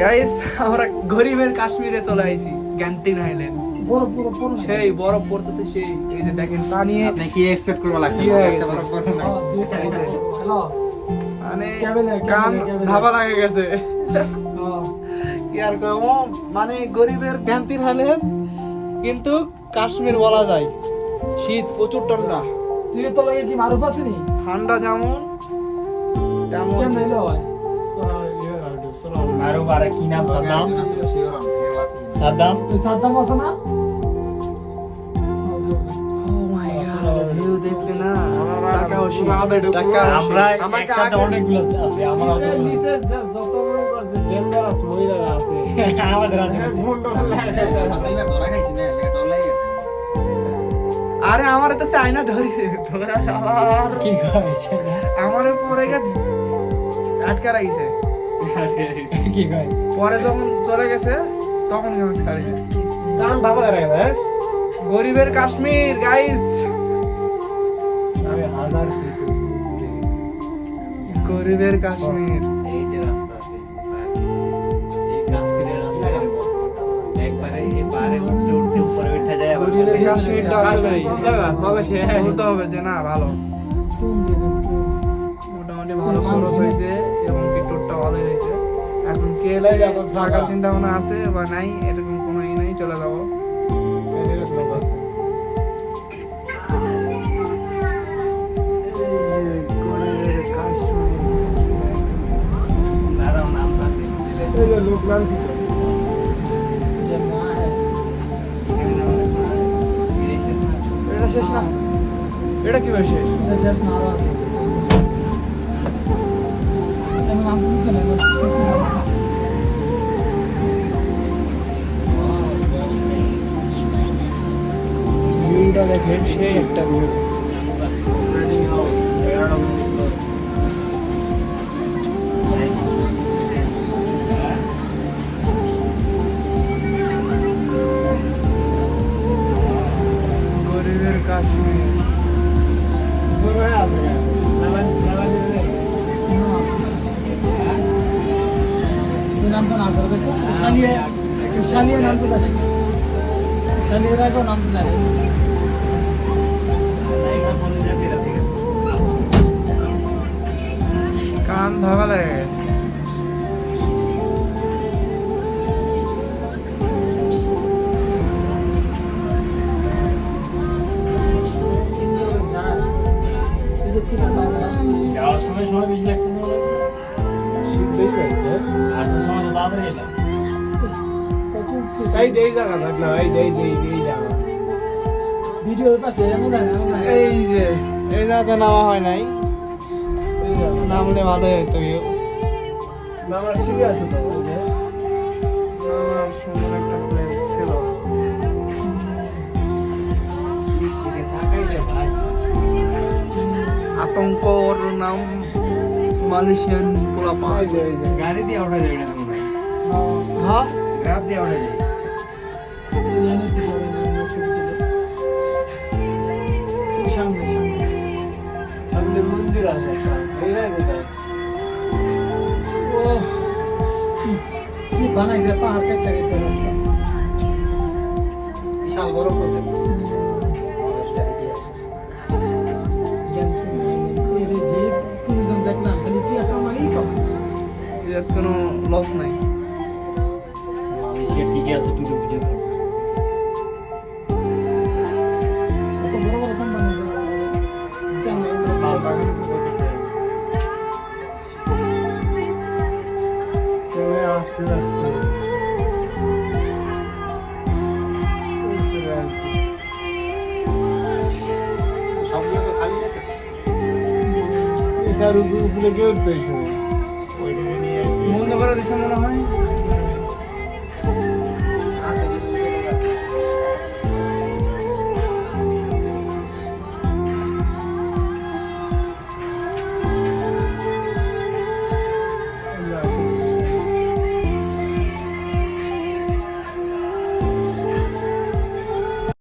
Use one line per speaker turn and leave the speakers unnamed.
Guys আমরা গরিবের কাশ্মীরে চলে আইছি গ্যান্টিন আইল্যান্ড সেই বরফ পড়তেছে সেই এই যে দেখেন তা নিয়ে
আপনি কি এক্সপেক্ট করবা লাগছে?
কি গেছে?
হ্যালো।
মানে
কেবলে, কেবলে,
কান ধাবা লাগে গেছে। কি আর কইবো মানে গরিবের গ্যান্টিন আইল্যান্ড কিন্তু কাশ্মীর বলা যায়। শীত প্রচুর ঠান্ডা।
তুই তো লাগে কি মারুফ
ঠান্ডা যেমন তেমন।
হয়
আরও বারে কি নাম সাদ্দাম সাদ্দাম
সাদ্দাম আছে না
ও মাই গড ভিউ দেখলে না টাকা হসি টাকা
আমরা
হসি
একসাথে অনেকগুলো আছে আমার আমাদের আছে।
আরে আমার তো চাইনা ধরিছে ধরা
কি
আমার পরে আটকা রাখিছে।
কি কয়?
পরে যখন চলে গেছে তখন ছাড়িয়ে গরিবের কাশ্মীর গাইস গরিবের কাশ্মীর।
এই যে রাস্তা আছে এই কাশ্মীরের রাস্তা একবারে এই পারে উঠতে উঠতে উপরে উঠে যায়
গরিবের কাশ্মীরটা আসলে বলতে হবে যে না ভালো। মোটামুটি ভালো খরচ হয়েছে এবং কি হয়েছে। এখন কে থাকার চিন্তা ভাবনা আছে বা নাই এরকম কোনো ই নাই চলে যাব।
দাঁড়াও নাম
এটা শেষ না? এটা কীভাবে শেষ?
শেষ না আছে।
ভিউটা দেখেন সেই একটা ভিউ
দিয়েছে শালিয়ে শালিয়ে নাম তো জানি শালিয়ে রাখো নাম তো জানি
কান ধাবা লেগে
যাওয়ার সময় সময় বেশি লাগতেছে। আসার সময় তো তাড়াতাড়ি এলাম
ভিডিওর পাশে এমন জানি এমন জানি
এই যে এই যাতে নামা হয় নাই। নামলে ভালোই হইতো ভিউ নামার সুন্দর একটা প্লেস ছিল আতঙ্ক ওর নাম মালয়েশিয়ান পোলাপা
গাড়ি দিয়ে ওঠা যাবে না হ্যাঁ? গ্রাফ দিয়ে ওঠা যায়
সামনে সামনে
মন্দির আছে
ও
কি বানাইছে পাহাড় কেটে কেটে রাস্তা
বিশাল বড় প্রজেক্ট
একটা
কোনো
ঠিকই আছে টুটু
বন্ধ করে দিছে মনে হয়।